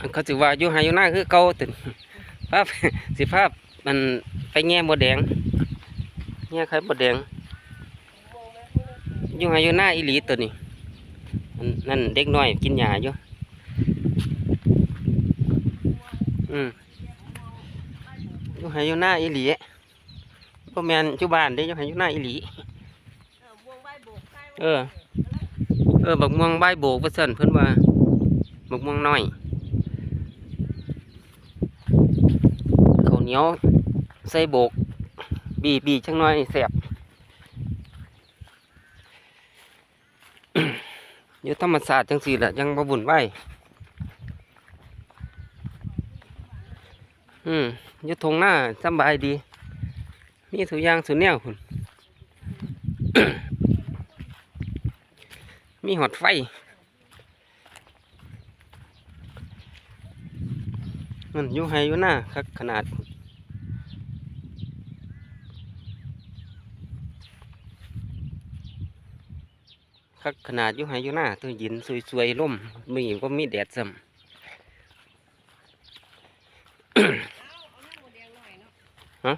อันเขาสิว่าอยู่ไฮอยู่หน้าคือเก่าตึนภาพสิภาพมันไปแง่บดแดงแง่ไข่บดแดงอยู่ไฮอยู่หน้าอีหลีตัวนี้นั่นเด็กน้อยกินหญ้าอยู่อืมอยู่ไฮอยู่หน้าอีหลีพ่อแมนอยู่บ้านเด้อยู่ไฮอยู่หน้าอีหลีเออ เออบักม่วงใบโบกว่าซั่นเพิ่อนว่าบักม่วงน้อยข้าว เหนียวใส่โบก บีบีจังน้อยแซ่บอยู่ธรรมศาสตร์จังสี่แหละยังบ่บุญไหวายอืมอยู่ทงหน้าสบายดี มีสุยางสุแนวคุณมีหอดไฟมันอยู่ไฮอยู่หน้าคักขนาด คักขนาดอยู่ไฮอยู่หน้าตัวยินสวยๆล่มมีก็มีแดดซ้ำฮะ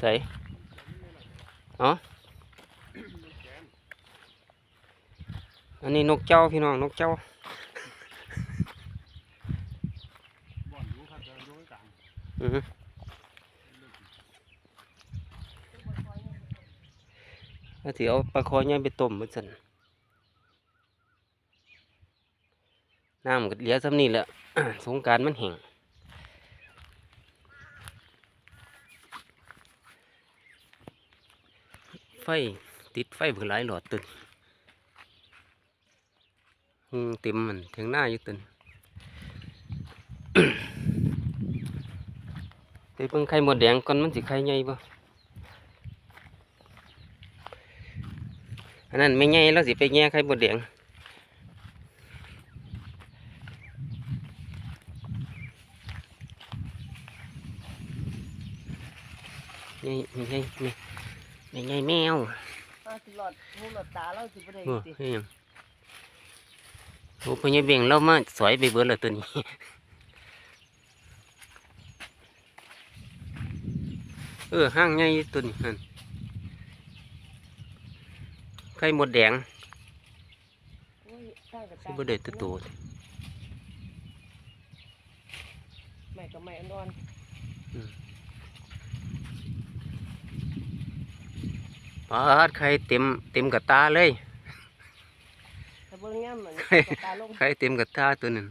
ใส่อ๋ออันนี้นกเจ้าพี่น้องนกเจ้าอนอยู่ครับเดินอยู่ กลางอือฮึก็ถือเอาปลาคอเนี่ยไปต้มมันสันน้ำก็เหลือซ้ำนี่แหละสงกรารมันแห้งไฟติดไฟเบื่อหลายหลอดตึนหุงเต็มมันถึงหน้าอยู่ตึนไปเบิ่งไข่หมดแดงก่อนมันสิไข่ใหญ่บ่ อันนั้นไม่ใหญ่แล้วสิไปแง่ไข่หมดแดงใหญ่ใหญ่ใหญ่ใหญ่ใหญ่แมวเอาสิหลอดหูหลอดตาเราสิบ่ได้โอ้ติเฮ้ยหยังโอ้พญาเบ่งเรามาสอยไปเบิดแล้วตัวนี้เออห้างใหญ่ตัวนี้นั่น ไข่หมดแดงโอ้ยตายกับสิตาบ่ได้ตัวโตไม่ก็ไม่อ่อนปาดไข่เต็มเต็มกระตาเลยๆถ้าเบิ่งย่ำมันไข่ตาลงไข่เต็มกระตาตัวนั้น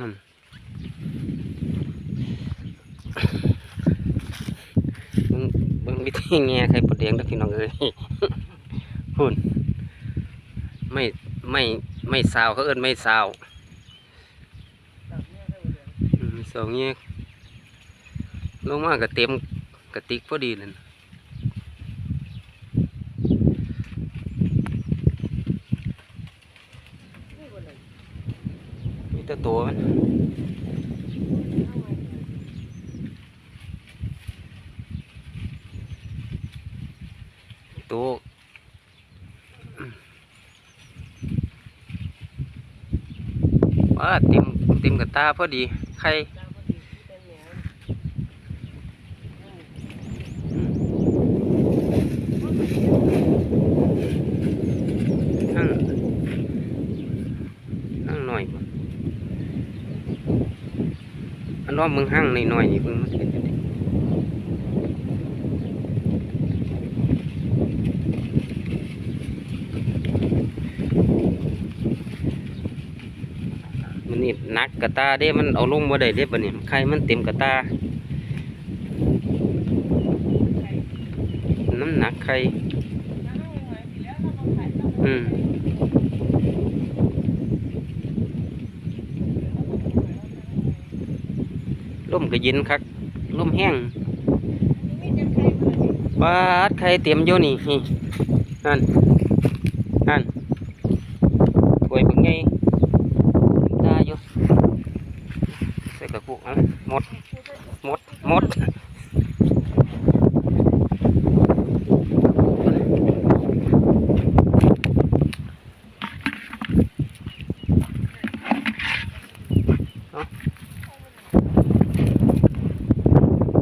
นั่นเบิ่งเบิ่ง วิธีแง่ไข่ปลดแดงเด้อพี่น้องเอ้ยพูนไม่ไม่ไม่สาวเขาเอิ้นไม่สาวสองแยกลงมาก็เต็มกระติกพอดีนี่บ่เลยมีแต่ตัวมัน เอาไว้ ตัว ว่าเต็มเต็มกระตาพอดีไข่ตาบ่ดีแต่แหนทั้งทั้งหน่อยบ่อันอบมึงห้างหน่อยๆนี่เพิ่งมันเป็นจังไดมั นนี่หนักกระตาเด้มันเอาลงบ่ได้เด้บัดนี้ไข่มันเต็มกระตา น้ำหนักไข่อืมลมก็เย็นคักลมแห้งมีแต่ไข่บ่ได้บาดไข่เต็มอยู่นี่นี่นั่นนั่น ดมดหมด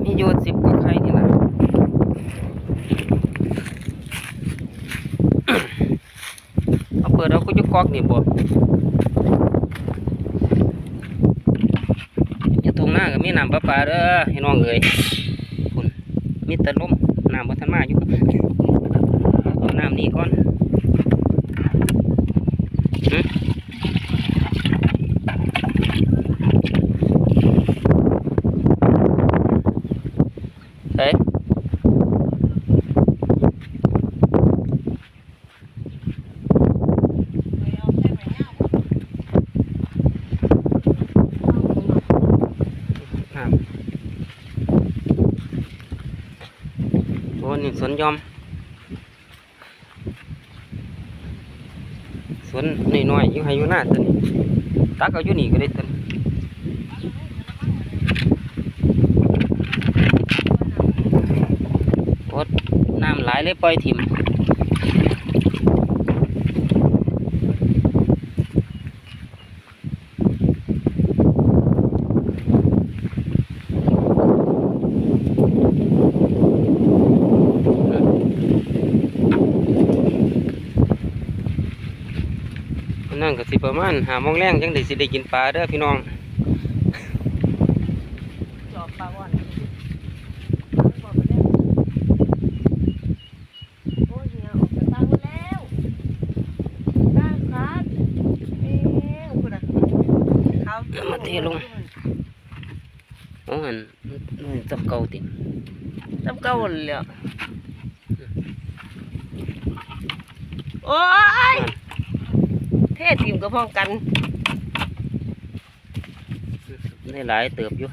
มียู่สิบกว่าไข่นี่นะเอาเปิดเอาก็ยุกกอกนี่บ่ มีน้ำประปาเด้อให้น้องเอ้ยคุณมีแต่ลมน้ำบนทันมาอยู่เอาน้ำนี่ก่อนหึเฮ้ย ไปเอาแค่ไหนเนี่ย น้ำ โอ้นี่สวนยอม สวนน้อยๆอยู่ให้อยู่หน้าตัวนี้ตักเอาอยู่นี่ก็ได้ตัวนี้โอ้น้ำไหลเลยปล่อยถิ่ม นั่นก็สิประมาณหาโมงแรงจังได้สิได้กินปลาเด้อพี่น้องจอบปลาว่อนบอกไปแล้วโอ้ยเหี่ยออกจากตาหมดแล้วตาขาดเอ๊ะคุณอะเขามาเทลงโอ้หันมันจับเก่าติน้ำเก่าเลยอะโอ้ย เทศทีมก็พ้องกันได้หลายเติบอยู่